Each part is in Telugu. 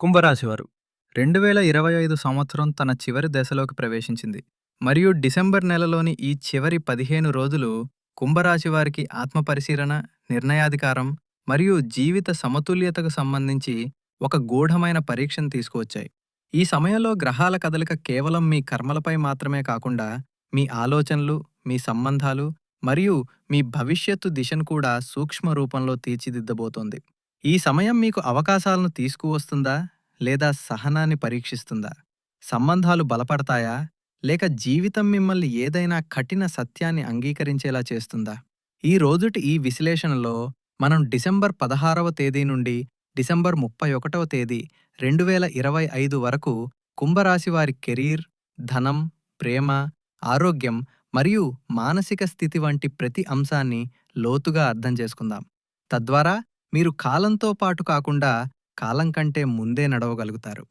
కుంభరాశివారు. రెండు వేల ఇరవై ఐదు సంవత్సరం తన చివరి దశలోకి ప్రవేశించింది. మరియు డిసెంబర్ నెలలోని ఈ చివరి పదిహేను రోజులు కుంభరాశి వారికి ఆత్మపరిశీలన నిర్ణయాధికారం మరియు జీవిత సమతుల్యతకు సంబంధించి ఒక గూఢమైన పరీక్షను తీసుకువచ్చాయి. ఈ సమయంలో గ్రహాల కదలిక కేవలం మీ కర్మలపై మాత్రమే కాకుండా మీ ఆలోచనలు మీ సంబంధాలు మరియు మీ భవిష్యత్తు దిశను కూడా సూక్ష్మ రూపంలో తీర్చిదిద్దబోతోంది. ఈ సమయం మీకు అవకాశాలను తీసుకువస్తుందా? లేదా సహనాన్ని పరీక్షిస్తుందా? సంబంధాలు బలపడతాయా? లేక జీవితం మిమ్మల్ని ఏదైనా కఠిన సత్యాన్ని అంగీకరించేలా చేస్తుందా? ఈ రోజుటి ఈ విశ్లేషణలో మనం డిసెంబర్ పదహారవ తేదీ నుండి డిసెంబర్ ముప్పై ఒకటవ తేదీ రెండు వేల ఇరవై ఐదు వరకు కుంభరాశి వారి కెరీర్ ధనం ప్రేమ ఆరోగ్యం మరియు మానసిక స్థితి వంటి ప్రతి అంశాన్ని లోతుగా అర్థం చేసుకుందాం. తద్వారా మీరు కాలంతో పాటు కాకుండా కాలం కంటే ముందే నడవగలుగుతారు.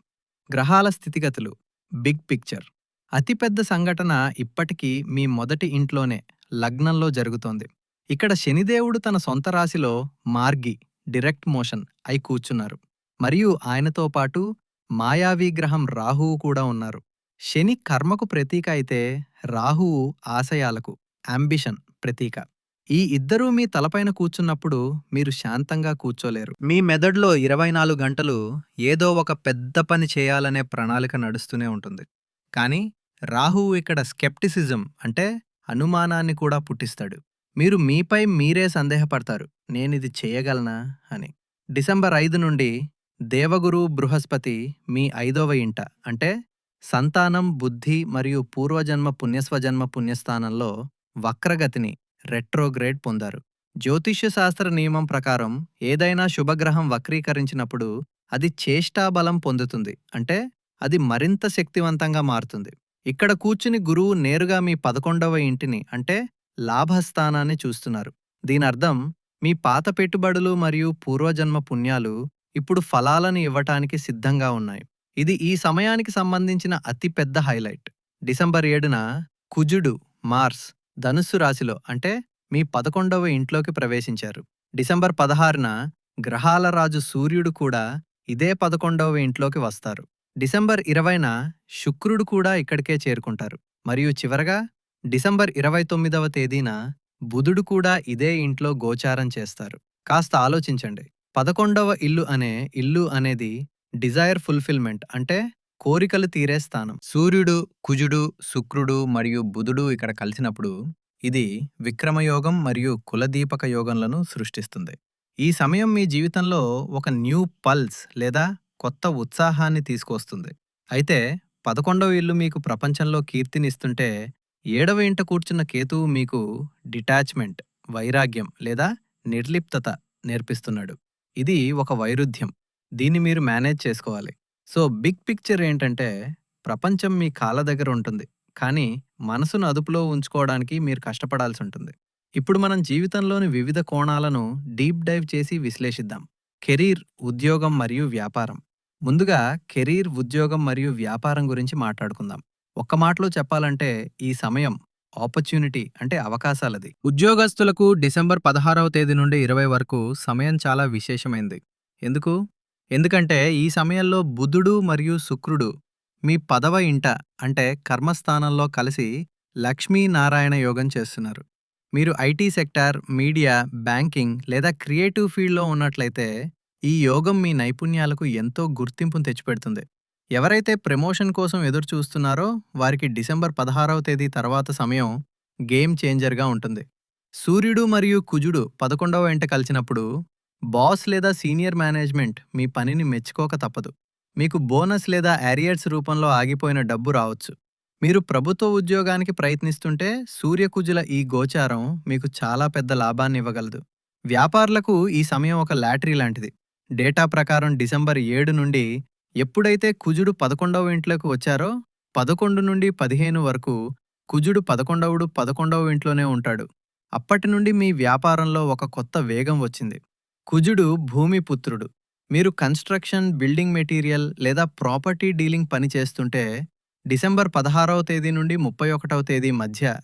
గ్రహాల స్థితిగతులు బిగ్ పిక్చర్. అతిపెద్ద సంఘటన ఇప్పటికీ మీ మొదటి ఇంట్లోనే లగ్నంలో జరుగుతోంది. ఇక్కడ శనిదేవుడు తన సొంత రాశిలో మార్గి డిరెక్ట్ మోషన్ అయి కూర్చున్నారు. మరియు ఆయనతో పాటు మాయావీ గ్రహం రాహువు కూడా ఉన్నారు. శని కర్మకు ప్రతీక అయితే రాహువు ఆశయాలకు అంబిషన్ ప్రతీక. ఈ ఇద్దరూ మీ తలపైన కూర్చున్నప్పుడు మీరు శాంతంగా కూర్చోలేరు. మీ మెదడులో ఇరవై నాలుగు గంటలు ఏదో ఒక పెద్ద పని చేయాలనే ప్రణాళిక నడుస్తూనే ఉంటుంది. కానీ రాహువు ఇక్కడ స్కెప్టిసిజం అంటే అనుమానాన్ని కూడా పుట్టిస్తాడు. మీరు మీపై మీరే సందేహపడతారు. నేనిది చేయగలనా అని. డిసెంబర్ ఐదు నుండి దేవగురు బృహస్పతి మీ ఐదవ ఇంట అంటే సంతానం బుద్ధి మరియు పూర్వజన్మ పుణ్యస్వజన్మ పుణ్యస్థానంలో వక్రగతిని రెట్రోగ్రేడ్ పొందారు. జ్యోతిష్య శాస్త్ర నియమం ప్రకారం ఏదైనా శుభగ్రహం వక్రీకరించినప్పుడు అది చేష్టాబలం పొందుతుంది. అంటే అది మరింత శక్తివంతంగా మారుతుంది. ఇక్కడ కూర్చుని గురువు నేరుగా మీ పదకొండవ ఇంటిని అంటే లాభస్థానాన్ని చూస్తున్నారు. దీనర్థం మీ పాత పెట్టుబడులు మరియు పూర్వజన్మ పుణ్యాలు ఇప్పుడు ఫలాలను ఇవ్వటానికి సిద్ధంగా ఉన్నాయి. ఇది ఈ సమయానికి సంబంధించిన అతిపెద్ద హైలైట్. డిసెంబర్ ఏడున కుజుడు మార్స్ ధనుస్సు రాశిలో అంటే మీ పదకొండవ ఇంట్లోకి ప్రవేశించారు. డిసెంబర్ పదహారున గ్రహాల రాజు సూర్యుడు కూడా ఇదే పదకొండవ ఇంట్లోకి వస్తారు. డిసెంబర్ ఇరవైన శుక్రుడు కూడా ఇక్కడికే చేరుకుంటారు. మరియు చివరగా డిసెంబర్ ఇరవై తొమ్మిదవ తేదీన బుధుడు కూడా ఇదే ఇంట్లో గోచారం చేస్తారు. కాస్త ఆలోచించండి. పదకొండవ ఇల్లు అనే ఇల్లు అనేది డిజైర్ ఫుల్ఫిల్మెంట్ అంటే కోరికలు తీరే స్థానం సూర్యుడు కుజుడు శుక్రుడు మరియు బుధుడు ఇక్కడ కలిసినప్పుడు ఇది విక్రమయోగం మరియు కులదీపక యోగంలను సృష్టిస్తుంది. ఈ సమయం మీ జీవితంలో ఒక న్యూ పల్స్ లేదా కొత్త ఉత్సాహాన్ని తీసుకొస్తుంది. అయితే పదకొండవ ఇల్లు మీకు ప్రపంచంలో కీర్తినిస్తుంటే ఏడవ ఇంట కూర్చున్న కేతువు మీకు డిటాచ్మెంట్ వైరాగ్యం లేదా నిర్లిప్తత నేర్పిస్తున్నాడు. ఇది ఒక వైరుధ్యం. దీన్ని మీరు మేనేజ్ చేసుకోవాలి. సో బిగ్ పిక్చర్ ఏంటంటే ప్రపంచం మీ కాళ్ళ దగ్గర ఉంటుంది. కానీ మనసును అదుపులో ఉంచుకోవడానికి మీరు కష్టపడాల్సి ఉంటుంది. ఇప్పుడు మనం జీవితంలోని వివిధ కోణాలను డీప్ డైవ్ చేసి విశ్లేషిద్దాం. కెరీర్ ఉద్యోగం మరియు వ్యాపారం. ముందుగా కెరీర్ ఉద్యోగం మరియు వ్యాపారం గురించి మాట్లాడుకుందాం. ఒక్క మాటలో చెప్పాలంటే ఈ సమయం ఆపర్చునిటీ అంటే అవకాశాలది. ఉద్యోగస్తులకు డిసెంబర్ పదహారవ తేదీ నుండి ఇరవై వరకు సమయం చాలా విశేషమైంది. ఎందుకు? ఎందుకంటే ఈ సమయంలో బుధుడు మరియు శుక్రుడు మీ పదవ ఇంట అంటే కర్మస్థానంలో కలిసి లక్ష్మీనారాయణ యోగం చేస్తున్నారు. మీరు ఐటీ సెక్టార్ మీడియా బ్యాంకింగ్ లేదా క్రియేటివ్ ఫీల్డ్లో ఉన్నట్లయితే ఈ యోగం మీ నైపుణ్యాలకు ఎంతో గుర్తింపును తెచ్చిపెడుతుంది. ఎవరైతే ప్రమోషన్ కోసం ఎదురు చూస్తున్నారో వారికి డిసెంబర్ పదహారవ తేదీ తర్వాత సమయం గేమ్ చేంజర్గా ఉంటుంది. సూర్యుడు మరియు కుజుడు పదకొండవ ఇంట కలిసినప్పుడు బాస్ లేదా సీనియర్ మేనేజ్మెంట్ మీ పనిని మెచ్చుకోక తప్పదు. మీకు బోనస్ లేదా యారియర్స్ రూపంలో ఆగిపోయిన డబ్బు రావచ్చు. మీరు ప్రభుత్వ ఉద్యోగానికి ప్రయత్నిస్తుంటే సూర్యకుజుల ఈ గోచారం మీకు చాలా పెద్ద లాభాన్ని ఇవ్వగలదు. వ్యాపారులకు ఈ సమయం ఒక లాటరీ లాంటిది. డేటా ప్రకారం డిసెంబర్ ఏడు నుండి ఎప్పుడైతే కుజుడు పదకొండవ ఇంట్లోకి వచ్చారో పదకొండు నుండి పదిహేను వరకు కుజుడు పదకొండవుడు పదకొండవ ఇంట్లోనే ఉంటాడు. అప్పటి నుండి మీ వ్యాపారంలో ఒక కొత్త వేగం వచ్చింది. కుజుడు భూమి పుత్రుడు. మీరు కన్స్ట్రక్షన్ బిల్డింగ్ మెటీరియల్ లేదా ప్రాపర్టీ డీలింగ్ పని చేస్తుంటే డిసెంబర్ పదహారవ తేదీ నుండి ముప్పై ఒకటవ తేదీ మధ్య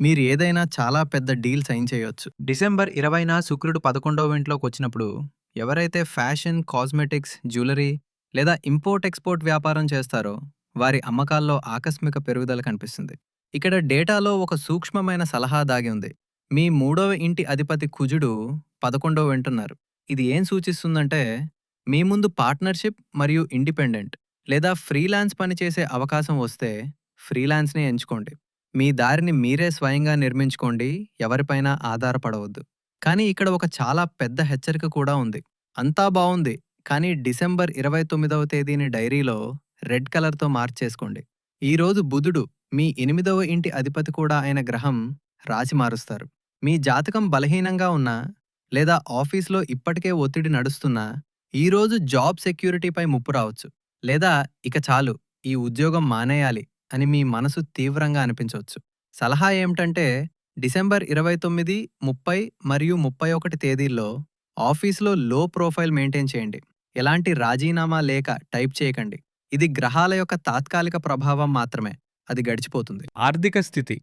మీరు ఏదైనా చాలా పెద్ద డీల్ సైన్ చేయొచ్చు. డిసెంబర్ ఇరవైన శుక్రుడు పదకొండవ ఇంట్లోకి వచ్చినప్పుడు ఎవరైతే ఫ్యాషన్ కాస్మెటిక్స్ జ్యువెలరీ లేదా ఇంపోర్ట్ ఎక్స్పోర్ట్ వ్యాపారం చేస్తారో వారి అమ్మకాల్లో ఆకస్మిక పెరుగుదల కనిపిస్తుంది. ఇక్కడ డేటాలో ఒక సూక్ష్మమైన సలహా దాగి ఉంది. మీ మూడవ ఇంటి అధిపతి కుజుడు పదకొండవ వింటున్నారు. ఇది ఏం సూచిస్తుందంటే మీ ముందు పార్ట్నర్షిప్ మరియు ఇండిపెండెంట్ లేదా ఫ్రీలాన్స్ పనిచేసే అవకాశం వస్తే ఫ్రీలాన్స్ని ఎంచుకోండి. మీ దారిని మీరే స్వయంగా నిర్మించుకోండి ఎవరిపైనా ఆధారపడవద్దు. కానీ ఇక్కడ ఒక చాలా పెద్ద హెచ్చరిక కూడా ఉంది. అంతా బావుంది కానీ డిసెంబర్ ఇరవై తొమ్మిదవ తేదీని డైరీలో రెడ్ కలర్తో మార్చేసుకోండి ఈరోజు బుధుడు మీ ఎనిమిదవ ఇంటి అధిపతి కూడా అయిన గ్రహం రాశి మారుస్తారు. మీ జాతకం బలహీనంగా ఉన్నా లేదా ఆఫీస్లో ఇప్పటికే ఒత్తిడి నడుస్తున్నా ఈరోజు జాబ్ సెక్యూరిటీపై ముప్పు రావచ్చు. లేదా ఇక చాలు ఈ ఉద్యోగం మానేయాలి అని మీ మనసు తీవ్రంగా అనిపించవచ్చు. సలహా ఏమిటంటే డిసెంబర్ ఇరవై తొమ్మిది ముప్పై మరియు ముప్పై ఒకటి తేదీల్లో ఆఫీస్లో లో ప్రొఫైల్ మెయింటైన్ చేయండి. ఎలాంటి రాజీనామా లేక టైప్ చేయకండి. ఇది గ్రహాల యొక్క తాత్కాలిక ప్రభావం మాత్రమే. అది గడిచిపోతుంది. ఆర్థిక స్థితి.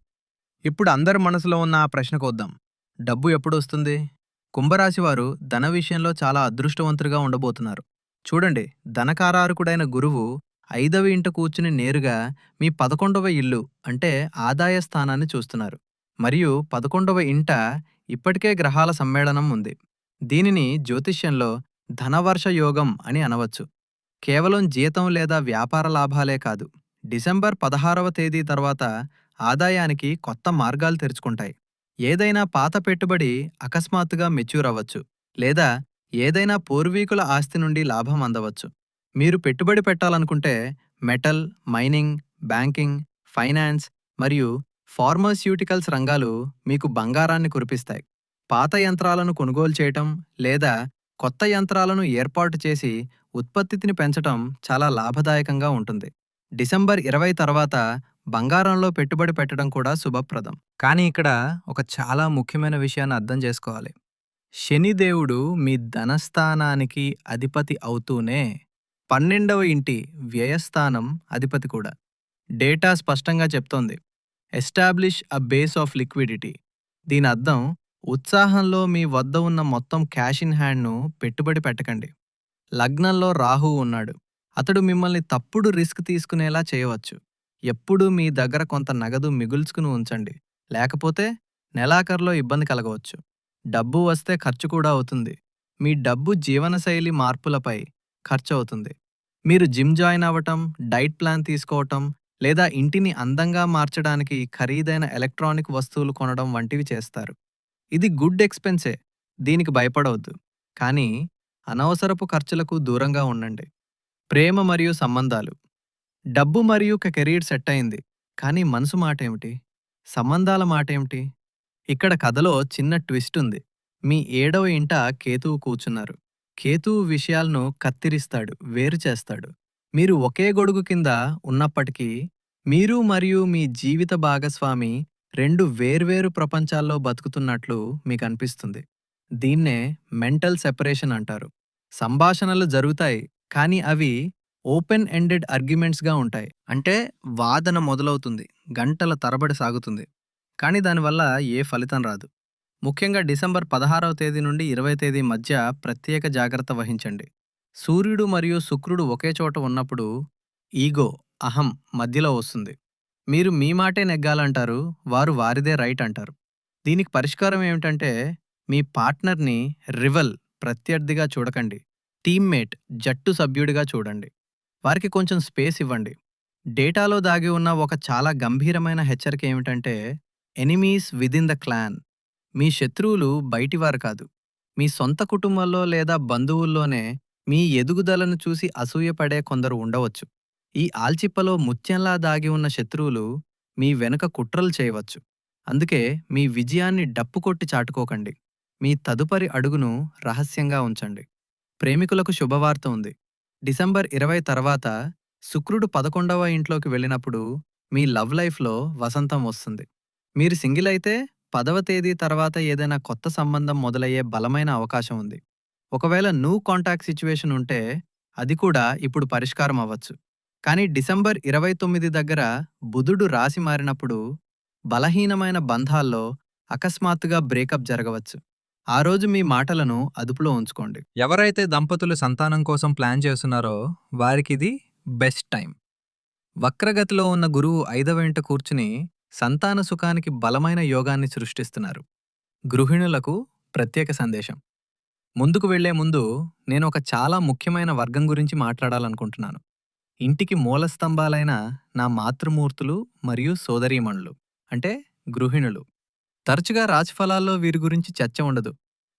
ఇప్పుడు అందరి మనసులో ఉన్న ఆ ప్రశ్నకు వద్దాం. డబ్బు ఎప్పుడు వస్తుంది? కుంభరాశివారు ధన విషయంలో చాలా అదృష్టవంతులుగా ఉండబోతున్నారు. చూడండి ధనకారారకుడైన గురువు ఐదవ ఇంట కూర్చుని నేరుగా మీ పదకొండవ ఇల్లు అంటే ఆదాయ స్థానాన్ని చూస్తున్నారు. మరియు పదకొండవ ఇంట ఇప్పటికే గ్రహాల సమ్మేళనం ఉంది. దీనిని జ్యోతిష్యంలో ధనవర్ష యోగం అని అనవచ్చు. కేవలం జీతం లేదా వ్యాపార లాభాలే కాదు డిసెంబర్ పదహారవ తేదీ తర్వాత ఆదాయానికి కొత్త మార్గాలు తెరుచుకుంటాయి. ఏదైనా పాత పెట్టుబడి అకస్మాత్తుగా మెచ్యూర్ అవ్వచ్చు లేదా ఏదైనా పూర్వీకుల ఆస్తి నుండి లాభం అందవచ్చు. మీరు పెట్టుబడి పెట్టాలనుకుంటే మెటల్ మైనింగ్ బ్యాంకింగ్ ఫైనాన్స్ మరియు ఫార్మాస్యూటికల్స్ రంగాలు మీకు బంగారాన్ని కురిపిస్తాయి. పాత యంత్రాలను కొనుగోలు చేయటం లేదా కొత్త యంత్రాలను ఏర్పాటు చేసి ఉత్పత్తిని పెంచటం చాలా లాభదాయకంగా ఉంటుంది. డిసెంబర్ ఇరవై తర్వాత బంగారంలో పెట్టుబడి పెట్టడం కూడా శుభప్రదం. కానీ ఇక్కడ ఒక చాలా ముఖ్యమైన విషయాన్ని అర్థం చేసుకోవాలి. శనిదేవుడు మీ ధనస్థానానికి అధిపతి అవుతూనే పన్నెండవ ఇంటి వ్యయస్థానం అధిపతి కూడా. డేటా స్పష్టంగా చెప్తోంది. Establish a base of liquidity. దీని అర్థం ఉత్సాహంలో మీ వద్ద ఉన్న మొత్తం క్యాష్ ఇన్ హ్యాండ్ను పెట్టుబడి పెట్టకండి. లగ్నంలో రాహు ఉన్నాడు. అతడు మిమ్మల్ని తప్పుడు రిస్క్ తీసుకునేలా చేయవచ్చు. ఎప్పుడూ మీ దగ్గర కొంత నగదు మిగుల్చుకుని ఉంచండి. లేకపోతే నెలాఖరులో ఇబ్బంది కలగవచ్చు. డబ్బు వస్తే ఖర్చు కూడా అవుతుంది. మీ డబ్బు జీవనశైలి మార్పులపై ఖర్చు అవుతుంది. మీరు జిమ్ జాయిన్ అవ్వటం డైట్ ప్లాన్ తీసుకోవటం లేదా ఇంటిని అందంగా మార్చడానికి ఖరీదైన ఎలక్ట్రానిక్ వస్తువులు కొనడం వంటివి చేస్తారు. ఇది గుడ్ ఎక్స్పెన్సే దీనికి భయపడవద్దు. కానీ అనవసరపు ఖర్చులకు దూరంగా ఉండండి. ప్రేమ మరియు సంబంధాలు. డబ్బు మరియు కెరీర్ సెట్ అయింది. కానీ మనసు మాటేమిటి? సంబంధాల మాటేమిటి? ఇక్కడ కథలో చిన్న ట్విస్ట్ ఉంది. మీ ఏడవ ఇంట కేతువు కూర్చున్నారు. కేతువు విషయాలను కత్తిరిస్తాడు వేరు చేస్తాడు. మీరు ఒకే గొడుగు కింద ఉన్నప్పటికీ మీరు మరియు మీ జీవిత భాగస్వామి రెండు వేర్వేరు ప్రపంచాల్లో బతుకుతున్నట్లు మీకు అనిపిస్తుంది దీన్నే మెంటల్ సెపరేషన్ అంటారు. సంభాషణలు జరుగుతాయి కానీ అవి ఓపెన్ ఎండెడ్ ఆర్గ్యుమెంట్స్గా ఉంటాయి. అంటే వాదన మొదలవుతుంది. గంటల తరబడి సాగుతుంది. కానీ దానివల్ల ఏ ఫలితం రాదు. ముఖ్యంగా డిసెంబర్ పదహారవ తేదీ నుండి ఇరవై తేదీ మధ్య ప్రత్యేక జాగ్రత్త వహించండి. సూర్యుడు మరియు శుక్రుడు ఒకే చోట ఉన్నప్పుడు ఈగో అహం మధ్యలో వస్తుంది. మీరు మీ మాటే నెగ్గాలంటారు వారు వారిదే రైట్ అంటారు. దీనికి పరిష్కారం ఏమిటంటే మీ పార్ట్నర్ని రివల్ ప్రత్యర్థిగా చూడకండి. టీమ్మేట్ జట్టు సభ్యుడిగా చూడండి. వారికి కొంచెం స్పేస్ ఇవ్వండి. డేటాలో దాగి ఉన్న ఒక చాలా గంభీరమైన హెచ్చరిక ఏమిటంటే ఎనిమీస్ విదిన్ ద క్లాన్. మీ శత్రువులు బయటివారు కాదు. మీ సొంత కుటుంబంలో లేదా బంధువుల్లోనే మీ ఎదుగుదలను చూసి అసూయపడే కొందరు ఉండవచ్చు. ఈ ఆల్చిప్పలో ముత్యంలా దాగి ఉన్న శత్రువులు మీ వెనుక కుట్రలు చేయవచ్చు. అందుకే మీ విజయాన్ని డప్పు కొట్టి చాటుకోకండి. మీ తదుపరి అడుగును రహస్యంగా ఉంచండి. ప్రేమికులకు శుభవార్త ఉంది. డిసెంబర్ ఇరవై తర్వాత శుక్రుడు పదకొండవ ఇంట్లోకి వెళ్ళినప్పుడు మీ లవ్ లైఫ్లో వసంతం వస్తుంది. మీరు సింగిల్ అయితే పదవ తేదీ తర్వాత ఏదైనా కొత్త సంబంధం మొదలయ్యే బలమైన అవకాశం ఉంది. ఒకవేళ నూ కాంటాక్ట్ సిచ్యువేషన్ ఉంటే అది కూడా ఇప్పుడు పరిష్కారం అవ్వచ్చు. కానీ డిసెంబర్ ఇరవై తొమ్మిది దగ్గర బుధుడు రాసి మారినప్పుడు బలహీనమైన బంధాల్లో అకస్మాత్తుగా బ్రేకప్ జరగవచ్చు. ఆ రోజు మీ మాటలను అదుపులో ఉంచుకోండి. ఎవరైతే దంపతులు సంతానం కోసం ప్లాన్ చేస్తున్నారో వారికిది బెస్ట్ టైం వక్రగతిలో ఉన్న గురువు ఐదవ ఇంట కూర్చుని సంతాన సుఖానికి బలమైన యోగాన్ని సృష్టిస్తున్నారు. గృహిణులకు ప్రత్యేక సందేశం. ముందుకు వెళ్ళే ముందు నేను ఒక చాలా ముఖ్యమైన వర్గం గురించి మాట్లాడాలనుకుంటున్నాను. ఇంటికి మూలస్తంభాలైన నా మాతృమూర్తులు మరియు సోదరీమణులు అంటే గృహిణులు. తరచుగా రాశిఫలాల్లో వీరి గురించి చర్చ ఉండదు.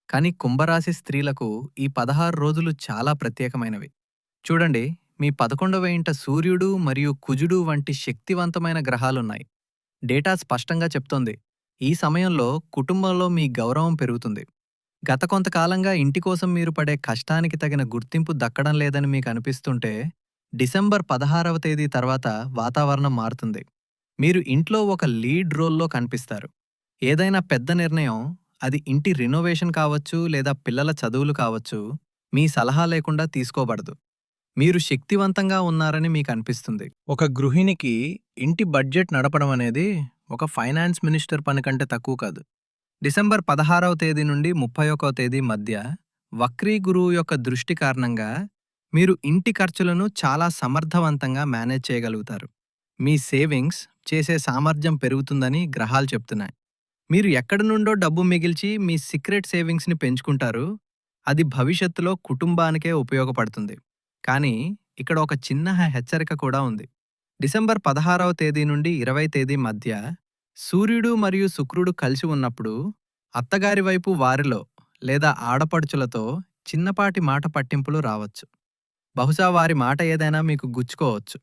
కానీ కుంభరాశి స్త్రీలకు ఈ పదహారు రోజులు చాలా ప్రత్యేకమైనవి. చూడండి మీ పదకొండవ ఇంట సూర్యుడు మరియు కుజుడు వంటి శక్తివంతమైన గ్రహాలున్నాయి. డేటా స్పష్టంగా చెప్తోంది. ఈ సమయంలో కుటుంబంలో మీ గౌరవం పెరుగుతుంది. గత కొంతకాలంగా ఇంటి కోసం మీరు పడే కష్టానికి తగిన గుర్తింపు దక్కడం లేదని మీకు అనిపిస్తుంటే డిసెంబర్ పదహారవ తేదీ తర్వాత వాతావరణం మారుతుంది. మీరు ఇంట్లో ఒక లీడ్ రోల్లో కనిపిస్తారు. ఏదైనా పెద్ద నిర్ణయం అది ఇంటి రినోవేషన్ కావచ్చు లేదా పిల్లల చదువులు కావచ్చు మీ సలహా లేకుండా తీసుకోబడదు. మీరు శక్తివంతంగా ఉన్నారని మీకు అనిపిస్తుంది. ఒక గృహిణికి ఇంటి బడ్జెట్ నడపడం అనేది ఒక ఫైనాన్స్ మినిస్టర్ పని కంటే తక్కువ కాదు. డిసెంబర్ పదహారవ తేదీ నుండి ముప్పై ఒకవ తేదీ మధ్య వక్రీ గురువు యొక్క దృష్టి కారణంగా మీరు ఇంటి ఖర్చులను చాలా సమర్థవంతంగా మేనేజ్ చేయగలుగుతారు. మీ సేవింగ్స్ చేసే సామర్థ్యం పెరుగుతుందని గ్రహాలు చెప్తున్నాయి. మీరు ఎక్కడి నుండో డబ్బు మిగిల్చి మీ సీక్రెట్ సేవింగ్స్ని పెంచుకుంటారు అది భవిష్యత్తులో కుటుంబానికే ఉపయోగపడుతుంది. కానీ ఇక్కడ ఒక చిన్న హెచ్చరిక కూడా ఉంది. డిసెంబర్ పదహారవ తేదీ నుండి ఇరవై తేదీ మధ్య సూర్యుడు మరియు శుక్రుడు కలిసి ఉన్నప్పుడు అత్తగారి వైపు వారిలో లేదా ఆడపడుచులతో చిన్నపాటి మాట పట్టింపులు రావచ్చు. బహుశా వారి మాట ఏదైనా మీకు గుచ్చుకోవచ్చు.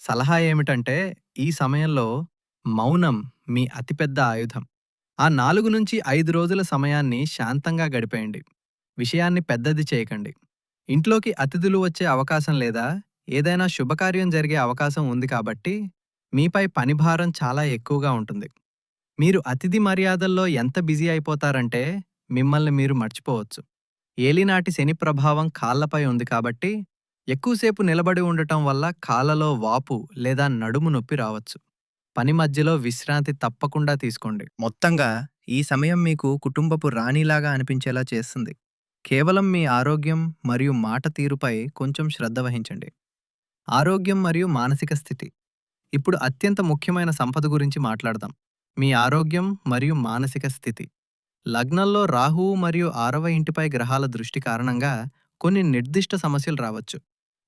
సలహా ఏమిటంటే ఈ సమయంలో మౌనం మీ అతిపెద్ద ఆయుధం. ఆ నాలుగు నుంచి ఐదు రోజుల సమయాన్ని శాంతంగా గడిపేయండి. విషయాన్ని పెద్దది చేయకండి. ఇంట్లోకి అతిథులు వచ్చే అవకాశం లేదా ఏదైనా శుభకార్యం జరిగే అవకాశం ఉంది కాబట్టి మీపై పనిభారం చాలా ఎక్కువగా ఉంటుంది. మీరు అతిథి మర్యాదల్లో ఎంత బిజీ అయిపోతారంటే మిమ్మల్ని మీరు మర్చిపోవచ్చు. ఏలినాటి శని ప్రభావం కాళ్ళపై ఉంది కాబట్టి ఎక్కువసేపు నిలబడి ఉండటం వల్ల కాళ్ళలో వాపు లేదా నడుము నొప్పి రావచ్చు. పని మధ్యలో విశ్రాంతి తప్పకుండా తీసుకోండి. మొత్తంగా ఈ సమయం మీకు కుటుంబపు రాణిలాగా అనిపించేలా చేస్తుంది. కేవలం మీ ఆరోగ్యం మరియు మాట తీరుపై కొంచెం శ్రద్ధ వహించండి. ఆరోగ్యం మరియు మానసిక స్థితి. ఇప్పుడు అత్యంత ముఖ్యమైన సంపద గురించి మాట్లాడదాం. మీ ఆరోగ్యం మరియు మానసిక స్థితి. లగ్నంలో రాహువు మరియు ఆరవ ఇంటిపై గ్రహాల దృష్టి కారణంగా కొన్ని నిర్దిష్ట సమస్యలు రావచ్చు.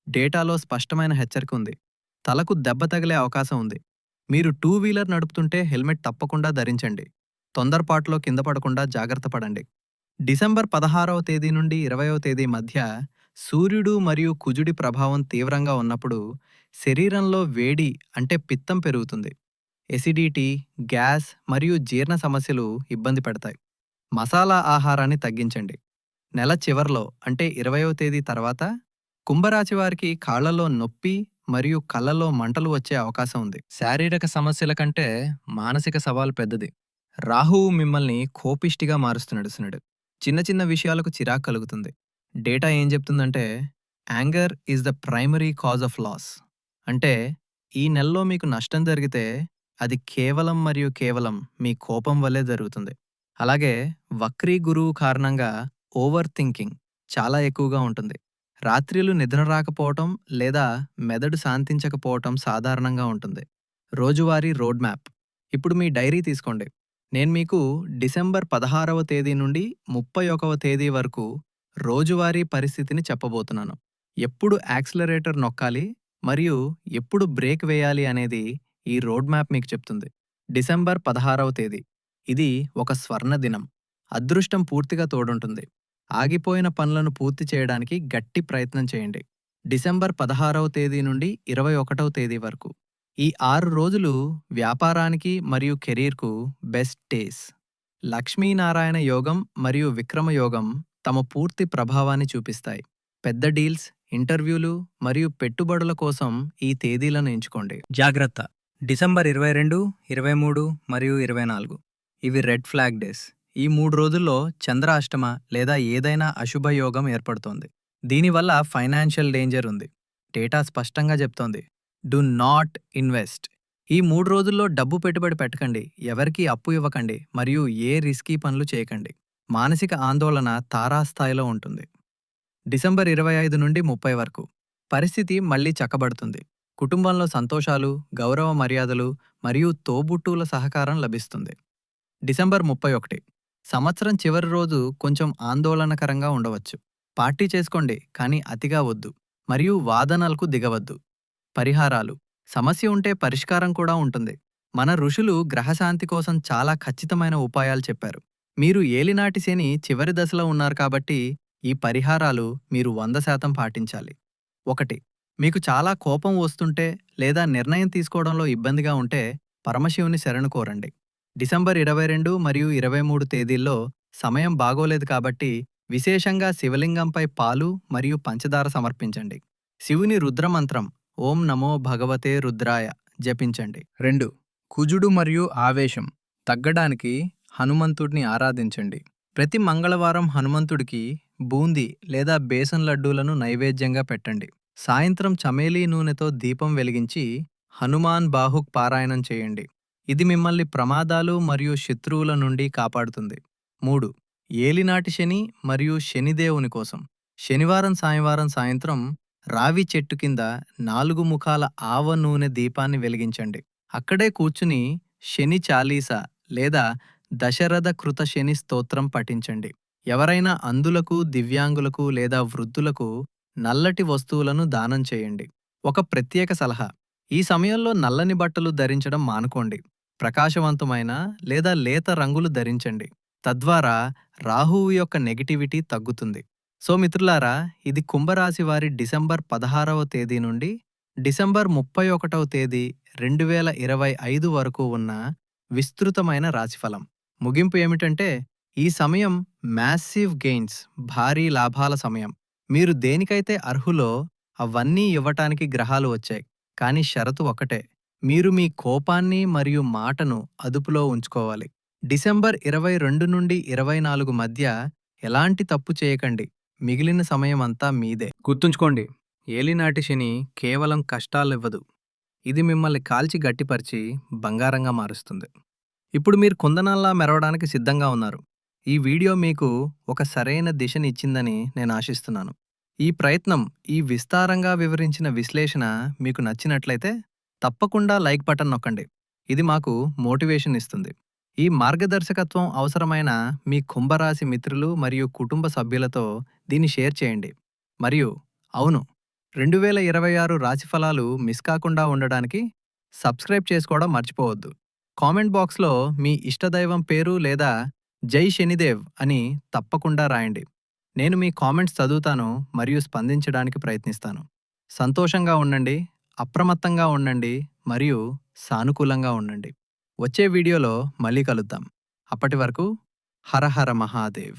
డేటాలో స్పష్టమైన హెచ్చరిక ఉంది. తలకు దెబ్బ తగిలే అవకాశం ఉంది. మీరు టూ వీలర్ నడుపుతుంటే హెల్మెట్ తప్పకుండా ధరించండి. తొందరపాటులో కింద పడకుండా జాగ్రత్త పడండి. డిసెంబర్ పదహారవ తేదీ నుండి ఇరవయవ తేదీ మధ్య సూర్యుడు మరియు కుజుడి ప్రభావం తీవ్రంగా ఉన్నప్పుడు శరీరంలో వేడి అంటే పిత్తం పెరుగుతుంది. ఎసిడిటీ గ్యాస్ మరియు జీర్ణ సమస్యలు ఇబ్బంది పెడతాయి. మసాలా ఆహారాన్ని తగ్గించండి. నెల చివర్లో అంటే ఇరవయో తేదీ తర్వాత కుంభరాశి వారికి కాళ్ళలో నొప్పి మరియు కళ్ళలో మంటలు వచ్చే అవకాశం ఉంది. శారీరక సమస్యల కంటే మానసిక సవాలు పెద్దది. రాహువు మిమ్మల్ని కోపిష్టిగా మారుస్తూ నడుస్తున్నాడు చిన్న చిన్న విషయాలకు చిరాకు కలుగుతుంది. డేటా ఏం చెప్తుందంటే anger is the primary cause of loss. అంటే ఈ నెలలో మీకు నష్టం జరిగితే అది కేవలం మరియు కేవలం మీ కోపం వల్లే జరుగుతుంది. అలాగే వక్రీ గురువు కారణంగా ఓవర్ థింకింగ్ చాలా ఎక్కువగా ఉంటుంది. రాత్రిలు నిద్ర రాకపోవటం లేదా మెదడు శాంతించకపోవటం సాధారణంగా ఉంటుంది. రోజువారీ రోడ్ మ్యాప్. ఇప్పుడు మీ డైరీ తీసుకోండి. నేను మీకు డిసెంబర్ పదహారవ తేదీ నుండి ముప్పై ఒకవ తేదీ వరకు రోజువారీ పరిస్థితిని చెప్పబోతున్నాను. ఎప్పుడు యాక్సిలరేటర్ నొక్కాలి మరియు ఎప్పుడు బ్రేక్ వేయాలి అనేది ఈ రోడ్ మ్యాప్ మీకు చెప్తుంది. డిసెంబర్ పదహారవ తేదీ. ఇది ఒక స్వర్ణ దినం అదృష్టం పూర్తిగా తోడుంటుంది. ఆగిపోయిన పనులను పూర్తి చేయడానికి గట్టి ప్రయత్నం చేయండి. డిసెంబర్ పదహారవ తేదీ నుండి ఇరవై ఒకటవ తేదీ వరకు. ఈ ఆరు రోజులు వ్యాపారానికి మరియు కెరీర్కు బెస్ట్ డేస్. లక్ష్మీనారాయణ యోగం మరియు విక్రమ యోగం తమ పూర్తి ప్రభావాన్ని చూపిస్తాయి. పెద్ద డీల్స్ ఇంటర్వ్యూలు మరియు పెట్టుబడుల కోసం ఈ తేదీలను ఎంచుకోండి. జాగ్రత్త. డిసెంబర్ ఇరవై రెండు ఇరవై మూడు మరియు ఇరవై నాలుగు. ఇవి రెడ్ ఫ్లాగ్ డేస్. ఈ మూడు రోజుల్లో చంద్ర అష్టమ లేదా ఏదైనా అశుభయోగం ఏర్పడుతోంది. దీనివల్ల ఫైనాన్షియల్ డేంజర్ ఉంది. డేటా స్పష్టంగా చెప్తోంది. Do not invest. ఈ మూడు రోజుల్లో డబ్బు పెట్టుబడి పెట్టకండి. ఎవరికీ అప్పు ఇవ్వకండి. మరియు ఏ రిస్కీ పనులు చేయకండి. మానసిక ఆందోళన తారాస్థాయిలో ఉంటుంది. డిసెంబర్ ఇరవై ఐదు నుండి ముప్పై వరకు. పరిస్థితి మళ్ళీ చక్కబడుతుంది. కుటుంబంలో సంతోషాలు గౌరవ మర్యాదలు మరియు తోబుట్టువుల సహకారం లభిస్తుంది. డిసెంబర్ ముప్పై ఒకటి. సంవత్సరం చివరి రోజు కొంచెం ఆందోళనకరంగా ఉండవచ్చు. పార్టీ చేసుకోండి కానీ అతిగా వద్దు. మరియు వాదనలకు దిగవద్దు. పరిహారాలు. సమస్య ఉంటే పరిష్కారం కూడా ఉంటుంది. మన ఋషులు గ్రహశాంతి కోసం చాలా ఖచ్చితమైన ఉపాయాలు చెప్పారు. మీరు ఏలినాటి శని చివరి దశలో ఉన్నారు కాబట్టి ఈ పరిహారాలు మీరు వంద శాతం పాటించాలి. ఒకటి మీకు చాలా కోపం వస్తుంటే లేదా నిర్ణయం తీసుకోవడంలో ఇబ్బందిగా ఉంటే పరమశివుని శరణు కోరండి. డిసెంబర్ ఇరవై రెండు మరియు ఇరవై మూడు తేదీల్లో సమయం బాగోలేదు కాబట్టి విశేషంగా శివలింగంపై పాలు మరియు పంచదార సమర్పించండి. శివుని రుద్రమంత్రం ఓం నమో భగవతే రుద్రాయ జపించండి. రెండు కుజుడు మరియు ఆవేశం తగ్గడానికి హనుమంతుడిని ఆరాధించండి. ప్రతి మంగళవారం హనుమంతుడికి బూందీ లేదా బేసన్ లడ్డూలను నైవేద్యంగా పెట్టండి. సాయంత్రం చమేలీ నూనెతో దీపం వెలిగించి హనుమాన్ బాహుక్ పారాయణం చేయండి. ఇది మిమ్మల్ని ప్రమాదాలు మరియు శత్రువుల నుండి కాపాడుతుంది. మూడు ఏలినాటి శని మరియు శనిదేవుని కోసం. శనివారం సాయంవారం సాయంత్రం రావి చెట్టు కింద నాలుగు ముఖాల ఆవ నూనె దీపాన్ని వెలిగించండి. అక్కడే కూర్చుని శని చాలీస లేదా దశరథ కృత శని స్తోత్రం పఠించండి. ఎవరైనా అందులకు దివ్యాంగులకు లేదా వృద్ధులకు నల్లటి వస్తువులను దానం చేయండి. ఒక ప్రత్యేక సలహా ఈ సమయంలో నల్లని బట్టలు ధరించడం మానుకోండి. ప్రకాశవంతమైన లేదా లేత రంగులు ధరించండి. తద్వారా రాహువు యొక్క నెగిటివిటీ తగ్గుతుంది. సో మిత్రులారా ఇది కుంభరాశి వారి డిసెంబర్ పదహారవ తేదీ నుండి డిసెంబర్ ముప్పై ఒకటవ తేదీ రెండు వేల ఇరవై ఐదు వరకు ఉన్న విస్తృతమైన రాశిఫలం. ముగింపు ఏమిటంటే ఈ సమయం మ్యాసివ్ గెయిన్స్ భారీ లాభాల సమయం. మీరు దేనికైతే అర్హులో అవన్నీ ఇవ్వటానికి గ్రహాలు వచ్చాయి. కానీ షరతు ఒకటే మీరు మీ కోపాన్ని మరియు మాటను అదుపులో ఉంచుకోవాలి. డిసెంబర్ ఇరవై రెండు నుండి ఇరవై నాలుగు మధ్య ఎలాంటి తప్పు చేయకండి. మిగిలిన సమయమంతా మీదే. గుర్తుంచుకోండి ఏలినాటి శని కేవలం కష్టాలివ్వదు ఇది మిమ్మల్ని కాల్చి గట్టిపరిచి బంగారంగా మారుస్తుంది. ఇప్పుడు మీరు కుందనాల్లా మెరవడానికి సిద్ధంగా ఉన్నారు. ఈ వీడియో మీకు ఒక సరైన దిశని ఇచ్చిందని నేను ఆశిస్తున్నాను. ఈ ప్రయత్నం ఈ విస్తారంగా వివరించిన విశ్లేషణ మీకు నచ్చినట్లయితే తప్పకుండా లైక్ బటన్ నొక్కండి. ఇది మాకు మోటివేషన్ ఇస్తుంది. ఈ మార్గదర్శకత్వం అవసరమైన మీ కుంభరాశి మిత్రులు మరియు కుటుంబ సభ్యులతో దీన్ని షేర్ చేయండి. మరియు అవును రెండు వేల ఇరవై ఆరు రాశిఫలాలు మిస్ కాకుండా ఉండడానికి సబ్స్క్రైబ్ చేసుకోవడం మర్చిపోవద్దు. కామెంట్ బాక్స్లో మీ ఇష్టదైవం పేరు లేదా జై శనిదేవ్ అని తప్పకుండా రాయండి. నేను మీ కామెంట్స్ చదువుతాను మరియు స్పందించడానికి ప్రయత్నిస్తాను. సంతోషంగా ఉండండి. అప్రమత్తంగా ఉండండి మరియు సానుకూలంగా ఉండండి. వచ్చే వీడియోలో మళ్ళీ కలుద్దాం. అప్పటి వరకు హరహర మహాదేవ్.